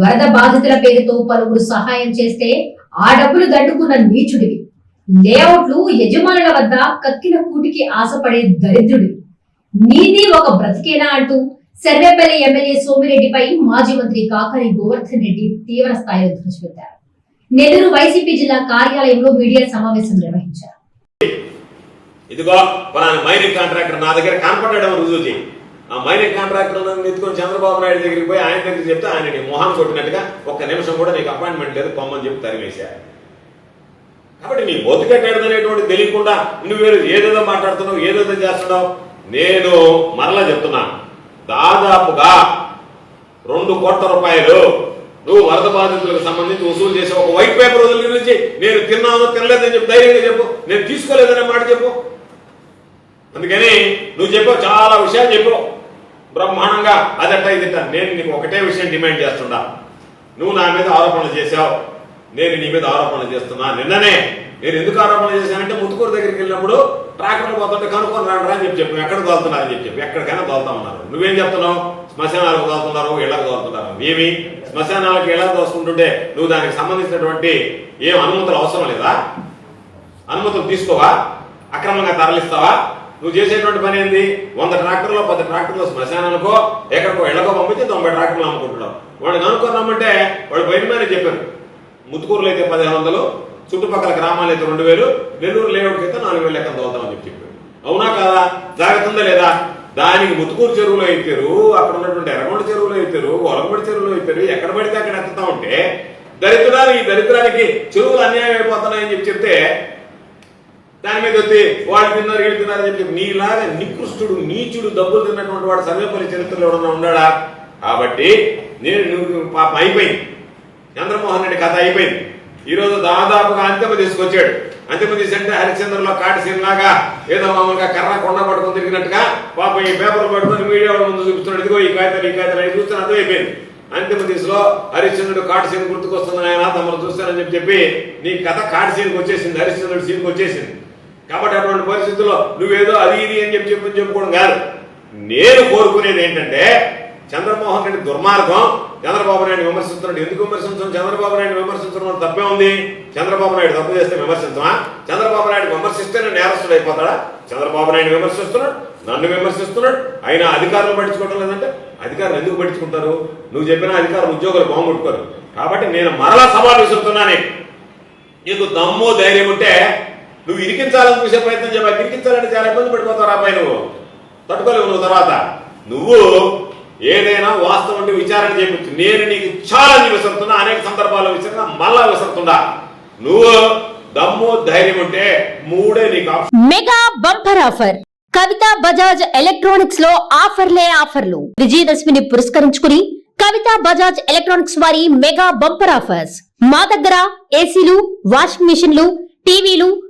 వరద బాధితుల పేరుతో పలువురు సహాయం చేస్తే ఆ డబ్బులు దండుకున్న నీచుడివి. లేఅవుట్లు యజమానుల వద్ద కక్కిన కూటికి ఆశపడే దరిద్రుడివి. నీది ఒక బ్రతికేనా అంటూ సర్వేపల్లి ఎమ్మెల్యే సోమిరెడ్డిపై మాజీ మంత్రి కాకరి గోవర్ధన్ రెడ్డి తీవ్ర స్థాయిలో ధ్వజపెట్టారు నెల్లూరు వైసీపీ జిల్లా కార్యాలయంలో మీడియా సమావేశం నిర్వహించారు. ఇదిగో మైనింగ్ కాంట్రాక్టర్ నా దగ్గర కనపడడం రుజువు చేయండి ఆ మైనింగ్ కాంట్రాక్టర్లను ఎత్తుకొని చంద్రబాబు నాయుడు దగ్గరికి పోయి ఆయన దగ్గర చెప్తే ఆయన నీ మొహాన్ని కొట్టినట్టుగా ఒక్క నిమిషం కూడా నీకు అపాయింట్మెంట్ లేదు పొమ్మని చెప్పి తరిమేశారు కాబట్టి నీ బతుకెట్టాడనేటువంటి తెలియకుండా నువ్వు ఏదేదో మాట్లాడుతున్నావు ఏదేదో చేస్తున్నావు. నేను మరలా చెప్తున్నాను దాదాపుగా రెండు కోట్ల రూపాయలు నువ్వు వరద బాధితులకు సంబంధించి వసూలు చేసే ఒక వైట్ పేపర్ వదిలి నుంచి నేను తిన్నాను తినలేదని చెప్పి ధైర్యంగా చెప్పు. నేను తీసుకోలేదనే మాట చెప్పు. అందుకని నువ్వు చెప్పావు చాలా విషయాలు చెప్పావు. బ్రహ్మాండంగా అదట ఇదట నేను నీకు ఒకటే విషయం డిమాండ్ చేస్తున్నా నువ్వు నా మీద ఆరోపణలు చేశావు. నేను నీ మీద ఆరోపణలు చేస్తున్నా. నిన్ననే నేను ఎందుకు ఆరోపణలు చేశానంటే ముత్తుకూరు దగ్గరికి వెళ్ళినప్పుడు ట్రాక్టర్లు పోతుంటే కనుక్కొని రాండి అని చెప్పి చెప్పాం ఎక్కడ తోలుతున్నారని చెప్పి చెప్పి ఎక్కడికైనా తోలుతా ఉన్నారు నువ్వేం చెప్తున్నావు? శ్మశానాలకు తోలుతున్నారు ఇళ్ళకు తోలుతున్నారు ఏమి? శ్మశానాలకు ఇళ్ళకు తోసుకుంటుంటే నువ్వు దానికి సంబంధించినటువంటి ఏం అనుమతులు అవసరం లేదా? అనుమతులు తీసుకోవా? అక్రమంగా తరలిస్తావా? నువ్వు చేసేటువంటి పని ఏంది? వంద ట్రాక్టర్లో పది ట్రాక్టర్లో శ్మశానాలకో ఎక్కడికో ఇళ్ళకో పంపించి తొంభై ట్రాక్టర్లు అమ్ముకుంటున్నావు. వాడిని కనుక్కొని వాడు బయట మీద చెప్పారు. ముత్తుకూరులో అయితే పదిహేను వందలు చుట్టుపక్కల గ్రామాలు అయితే రెండు వేలు నెల్లూరు లేఅవుట్కి అయితే నాలుగు వేలు లెక్క తోలుతామని చెప్పి చెప్పారు. అవునా కాదా? జాగ్రత్త ఉందా లేదా? దానికి ముత్తుకూరు చెరువులో ఎత్తారు అక్కడ ఉన్నటువంటి ఎర్రగొండ చెరువులో ఎత్తారు ఒలగొండ చెరువులో ఎత్తారు ఎక్కడ పడితే అక్కడ ఎత్తుతా ఉంటే దరిద్రానికి ఈ దరిద్రానికి చెరువులు అన్యాయం అయిపోతున్నాయని చెప్పి చెప్తే దాని మీద వచ్చి వాళ్ళు తిన్నారు వీళ్ళు తిన్నారు అని చెప్పి నీలాగా నికృష్టుడు నీచుడు డబ్బులు తిన్నటువంటి వాడు సర్వేపల్లి చరిత్రలో ఎవడన్నా ఉన్నాడా? కాబట్టి నేను నువ్వు పాపం అయిపోయింది. చంద్రమోహన్ రెడ్డి కథ అయిపోయింది. ఈ రోజు దాదాపుగా అంతిమ తీసుకొచ్చాడు అంతిమ తీసంటే హరిశ్చంద్రలో కాటి ఏదో మామూలుగా కర్ర కొండ పట్టుకొని తిరిగినట్టుగా పాపం ఈ పేపర్ పట్టుకుని మీడియా వాళ్ళ ముందు చూపిస్తున్నాడు. ఇదిగో ఈ కాగితాలు ఈ కాగితాలు అవి చూస్తే అర్థమైపోయింది. అంతిమ దిశలో హరిశ్చంద్రుడు కాటి గుర్తుకొస్తున్నాయన తమను చూస్తానని చెప్పి చెప్పి నీ కథ కాటిసీన్కి వచ్చేసింది హరిశ్చంద్రుడు సీన్కి వచ్చేసింది. కాబట్టి అటువంటి పరిస్థితుల్లో నువ్వేదో అది ఇది అని చెప్పి చెప్పి చెప్పుకోవడం కాదు. నేను కోరుకునేది ఏంటంటే చంద్రమోహన్ రెడ్డి దుర్మార్గం చంద్రబాబు నాయుడు విమర్శిస్తున్నాడు. ఎందుకు విమర్శించడం చంద్రబాబు నాయుడు విమర్శించడం తప్పే ఉంది. చంద్రబాబు నాయుడు తప్పు చేస్తే విమర్శించమా? చంద్రబాబు నాయుడు విమర్శిస్తేనే నేరస్తుడు అయిపోతాడా? చంద్రబాబు నాయుడు విమర్శిస్తున్నాడు నన్ను విమర్శిస్తున్నాడు. అయినా అధికారులు పట్టించుకోవడం లేదంటే అధికారులు ఎందుకు పట్టించుకుంటారు? నువ్వు చెప్పిన అధికారులు ఉద్యోగులు బాగుంటుకోరు కాబట్టి నేను మరలా సవాల్ విసురుతున్నానే నీకు దమ్ము ధైర్యం ఉంటే నువ్వు ఇరికించాలని చూసే ప్రయత్నం చేయాలి ఇరికించాలంటే చాలా ఇబ్బంది పడిపోతావు రాబాయి నువ్వు. తట్టుకోలేవు నువ్వు తర్వాత. నువ్వు ఏదైనా వాస్తవం అంటే విచారణ చేయవచ్చు నేను నీకు చాలా విసురుతున్నా అనేక సందర్భాల్లో విసిరినా మళ్ళా విసురుతున్నా. నువ్వు దమ్ము ధైర్యం ఉంటే మూడే నీకు mega bumper offer. Kavitha Bajaj ఎలక్ట్రానిక్స్లో ఆఫర్లే ఆఫర్లు. విజయదశమిని పురస్కరించుకుని కవిత బజాజ్ ఎలక్ట్రానిక్స్ వారి మెగా బంపర్ ఆఫర్స్. మా దగ్గర ఏసీలు వాషింగ్ మిషన్లు టీవీలు